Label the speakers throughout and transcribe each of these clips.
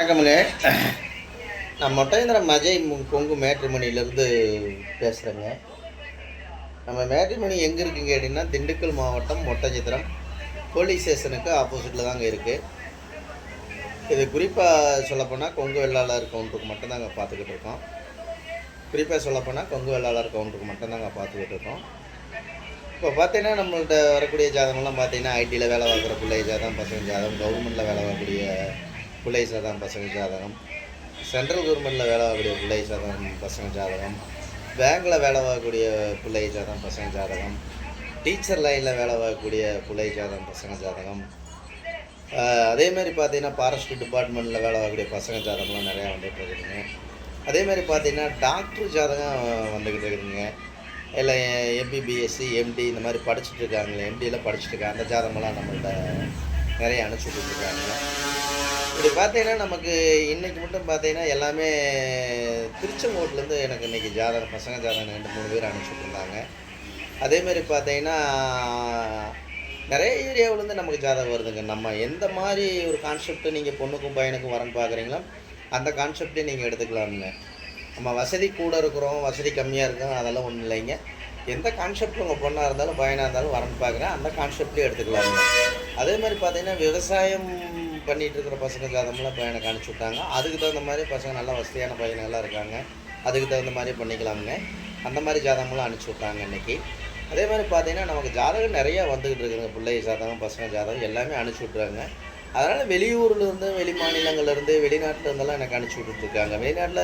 Speaker 1: வணக்கமுங்க. நான் மொட்டையந்திரம் அஜய் கொங்கு மேட்ரிமணிலேருந்து பேசுகிறேங்க நம்ம மேட்ரிமணி எங்கே இருக்குங்க அப்படின்னா திண்டுக்கல் மாவட்டம் மொட்டஞ்சித்திரம் போலீஸ் ஸ்டேஷனுக்கு ஆப்போசிட்டில் தாங்க இருக்குது இது குறிப்பாக சொல்லப்போனால் கொங்கு வெள்ளாளர் கவுண்டருக்கு மட்டும்தாங்க பார்த்துக்கிட்டு இருக்கோம். குறிப்பாக சொல்லப்போனால் கொங்கு வெள்ளாளர் கவுண்டருக்கு மட்டும்தாங்க பார்த்துக்கிட்டு இருக்கோம். இப்போ பார்த்தீங்கன்னா நம்மள்ட்ட வரக்கூடிய ஜாதகம்லாம் பார்த்தீங்கன்னா ஐடியில் வேலை பார்க்குற பிள்ளை ஜாதகம் பசங்க ஜாதகம் கவர்மெண்ட்டில் வேலை பார்க்கக்கூடிய பிள்ளை சாதகம் பசங்க ஜாதகம் சென்ட்ரல் கவர்மெண்ட்டில் வேலை ஆகக்கூடிய பிள்ளை சாதகம் பசங்க ஜாதகம் பேங்க்கில் வேலை பார்க்கக்கூடிய பிள்ளை ஜாதகம் பசங்க ஜாதகம் டீச்சர் லைனில் வேலை பார்க்கக்கூடிய பிள்ளை ஜாதகம் பசங்க ஜாதகம் ஆஹ் அதே மாதிரி பார்த்தீங்கன்னா ஃபாரஸ்ட் டிபார்ட்மெண்ட்டில் வேலை பார்க்கக்கூடிய பசங்க ஜாதகம்லாம் நிறையா வந்துட்டு இருக்குதுங்க அதே மாதிரி பார்த்தீங்கன்னா டாக்டர் ஜாதகம் வந்துக்கிட்டு இருக்குதுங்க. இல்லை எம்பிபிஎஸ்சி எம்டி இந்த மாதிரி படிச்சுட்டு இருக்காங்களே எம்டியில் படிச்சுட்டு இருக்காங்க அந்த ஜாதகமெல்லாம் நம்மள்கிட்ட நிறைய அனுப்பிச்சுட்டு கொடுத்துருக்காங்க இப்படி பார்த்தீங்கன்னா நமக்கு இன்னைக்கு மட்டும் பார்த்தீங்கன்னா எல்லாமே திருச்செங்கோட்டிலேருந்து எனக்கு இன்றைக்கி ஜாதகம் பசங்க ஜாதகம் ரெண்டு மூணு பேர் அனுப்பிச்சுட்ருந்தாங்க அதேமாரி பார்த்தீங்கன்னா நிறைய ஏரியாவிலேருந்து நமக்கு ஜாதகம் வருதுங்க. நம்ம எந்த மாதிரி ஒரு கான்செப்ட்டு நீங்கள் பொண்ணுக்கும் பையனுக்கும் வரன்னு பார்க்குறீங்களோ அந்த கான்செப்டே நீங்கள் எடுத்துக்கலாம்ங்க. நம்ம வசதி கூட இருக்கிறோம் வசதி கம்மியாக இருக்கோம் அதெல்லாம் ஒன்றும் இல்லைங்க. எந்த கான்செப்ட் உங்கள் பொண்ணாக இருந்தாலும் பையனாக இருந்தாலும் வரன்னு பார்க்குறேன். அந்த கான்செப்டே எடுத்துக்கலாம்ங்க. அதே மாதிரி பார்த்தீங்கன்னா விவசாயம் பண்ணிகிட்டு இருக்கிற பசங்க அதெல்லாம் இப்போ எனக்கு அனுப்பிச்சி விட்டாங்க. அதுக்கு தகுந்த மாதிரி பசங்க நல்லா வசதியான பையனெல்லாம் இருக்காங்க. அதுக்கு தகுந்த மாதிரி பண்ணிக்கலாமுங்க. அந்த மாதிரி ஜாதகங்களும் அனுப்பிச்சி விட்டாங்க இன்றைக்கி அதே மாதிரி பார்த்தீங்கன்னா நமக்கு ஜாதகம் நிறையா வந்துக்கிட்டு இருக்குதுங்க. பிள்ளை ஜாதகம் பசங்க ஜாதகம் எல்லாமே அனுப்பிச்சி விட்றாங்க அதனால் வெளியூர்லேருந்து வெளி மாநிலங்கள்லேருந்து வெளிநாட்டில் இருந்தெல்லாம் எனக்கு அனுப்பிச்சி விட்டுட்ருக்காங்க வெளிநாட்டில்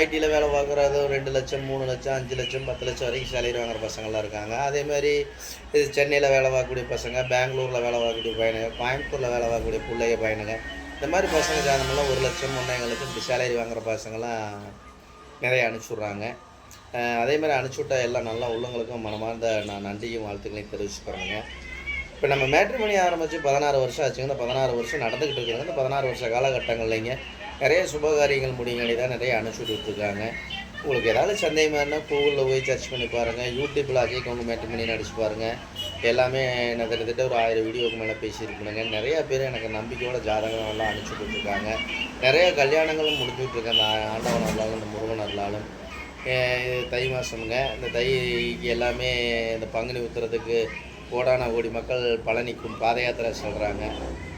Speaker 1: ஐடியில் வேலை பார்க்குறது ரெண்டு லட்சம் மூணு லட்சம் அஞ்சு லட்சம் பத்து லட்சம் வரைக்கும் சேலரி வாங்குற பசங்கள்லாம் இருக்காங்க. அதே மாதிரி இது சென்னையில் வேலை பார்க்கக்கூடிய பசங்க பெங்களூரில் வேலை பார்க்கக்கூடிய பையனுங்க கோயம்புத்தூரில் வேலை பார்க்கக்கூடிய பிள்ளைய பையனுங்க இந்த மாதிரி பசங்க ஜாதமெல்லாம் ஒரு லட்சம் ஒன்றேங்க லட்சம் இப்படி சேலரி வாங்குற பசங்கள்லாம் நிறைய அனுப்பிச்சி விட்றாங்க. அதே மாதிரி அனுப்பிச்சி விட்ட எல்லா நல்ல உள்ளவங்களுக்கும் மனமார்ந்த நான் நன்றியும் வாழ்த்துக்களையும் தெரிவிச்சுக்கிறேங்க இப்போ நம்ம மேட்ரிமணி ஆரம்பித்து பதினாறு வருஷம் ஆச்சுங்க. இந்த பதினாறு வருஷம் நடந்துக்கிட்டு இருக்கிறாங்க இந்த பதினாறு வருஷ காலகட்டங்கள்லைங்க நிறைய சுபகாரியங்கள் முடியுங்கடி தான் நிறைய அனுப்பிச்சி கொடுத்துருக்காங்க உங்களுக்கு ஏதாவது சந்தேகமாக இருந்தால் கூகுளில் போய் சர்ச் பண்ணி பாருங்கள் யூடியூப்பில் அஜய் கவுங்க மேட்ரிமணி அடிச்சு பாருங்கள் எல்லாமே நான் கிட்டத்தட்ட ஒரு ஆயிரம் வீடியோக்கு மேலே பேசியிருக்கணுங்க நிறையா பேர் எனக்கு நம்பிக்கையோட ஜாதகம் எல்லாம் அனுப்பிச்சு கொடுத்துருக்காங்க நிறைய கல்யாணங்களும் முடிஞ்சுட்ருக்கேன் அந்த ஆண்டவன் அருளாலும் இந்த முருகன் அருளாலும். தை மாதமுங்க இந்த தைக்கு எல்லாமே இந்த பங்குனி ஊற்றுறதுக்கு கோடான கோடி மக்கள் பழனிக்கும் பாத யாத்திரை சொல்கிறாங்க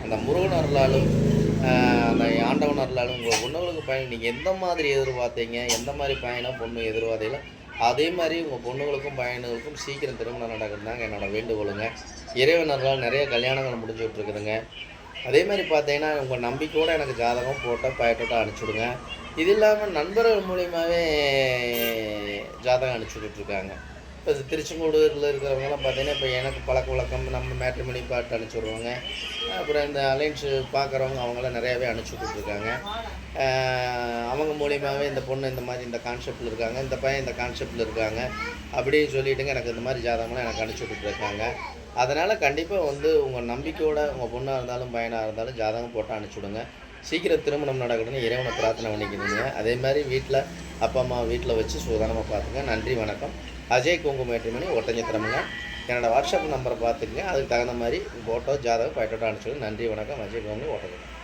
Speaker 1: அந்த முருகன் அருளாலும் அந்த ஆண்டவன் அருளாலும் உங்கள் பொண்ணுங்களுக்கு பயணம் நீங்கள் எந்த மாதிரி எதிர்பார்த்தீங்க? எந்த மாதிரி பயணம் பொண்ணு எதிர்பார்த்தீங்களோ அதே மாதிரி உங்கள் பொண்ணுங்களுக்கும் பையனுங்களுக்கும் சீக்கிரம் திருமணம் நடக்குது தாங்க என்னோட வேண்டுகோளுங்க. இறைவன் அருளால் நிறைய கல்யாணங்கள் முடிஞ்சு விட்ருக்குதுங்க அதே மாதிரி பார்த்தீங்கன்னா உங்கள் நம்பிக்கையோடு எனக்கு ஜாதகம் போட்டால் பயட்டோட்டோ அனுப்பிச்சுடுங்க இது இல்லாமல் நண்பர்கள் மூலியமாகவே ஜாதகம் அனுப்பிச்சுட்ருக்காங்க இப்போ திருச்செங்கோடூரில் இருக்கிறவங்கலாம் பார்த்தீங்கன்னா இப்போ எனக்கு பழக்க வழக்கம் நம்ம மேட்ரிமணி பாட்டு அனுப்பிச்சி விடுவாங்க. அப்புறம் இந்த அலைன்ஸு பார்க்குறவங்க அவங்களாம் நிறையாவே அனுப்பிச்சி கொடுத்துருக்காங்க. அவங்க மூலியமாகவே இந்த பொண்ணு இந்த மாதிரி இந்த கான்செப்டில் இருக்காங்க இந்த பையன் இந்த கான்செப்டில் இருக்காங்க அப்படின்னு சொல்லிவிட்டுங்க எனக்கு இந்த மாதிரி ஜாதகம்லாம் எனக்கு அனுப்பிச்சி கொடுத்துருக்காங்க. அதனால் கண்டிப்பாக வந்து உங்கள் நம்பிக்கையோட உங்கள் பொண்ணாக இருந்தாலும் பையனாக இருந்தாலும் ஜாதகம் போட்டு அனுப்பிச்சி விடுங்க. சீக்கிரம் திருமணம் நடக்கணும்னு இறைவனை பிரார்த்தனை பண்ணிக்கணுங்க அதே மாதிரி வீட்டில் அப்பா அம்மா வீட்டில் வச்சு சூதானமாக பார்த்துங்க நன்றி வணக்கம். அஜய் குங்கும மேட்ரிமணி ஒட்டஞ்சத்திரமுங்க என்னோடய வாட்ஸ்அப் நம்பரை பார்த்துக்குங்க அதுக்கு தகுந்த மாதிரி ஃபோட்டோ ஜாதகம் பைட்டோட்டோ அனுப்பிச்சுடுங்க நன்றி வணக்கம். அஜய் குங்கும ஒட்டஞ்சத்திரம்